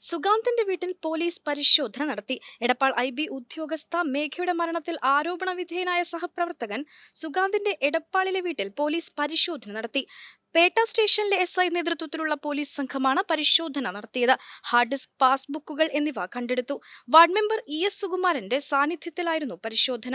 സുഗാന്തിന്റെ വീട്ടിൽ പോലീസ് പരിശോധന നടത്തി. എടപ്പാൾ ഐ ബി ഉദ്യോഗസ്ഥ മേഘയുടെ മരണത്തിൽ ആരോപണ വിധേയനായ സഹപ്രവർത്തകൻ സുഗാന്തിന്റെ എടപ്പാളിലെ വീട്ടിൽ പോലീസ് പരിശോധന നടത്തി. പേട്ട സ്റ്റേഷനിലെ എസ് ഐ നേതൃത്വത്തിലുള്ള പോലീസ് സംഘമാണ് പരിശോധന നടത്തിയത്. ഹാർഡ് ഡിസ്ക് പാസ്ബുക്കുകൾ എന്നിവ കണ്ടെടുത്തു. വാർഡ് മെമ്പർ ഇ എസ് സുകുമാരന്റെ സാന്നിധ്യത്തിലായിരുന്നു പരിശോധന.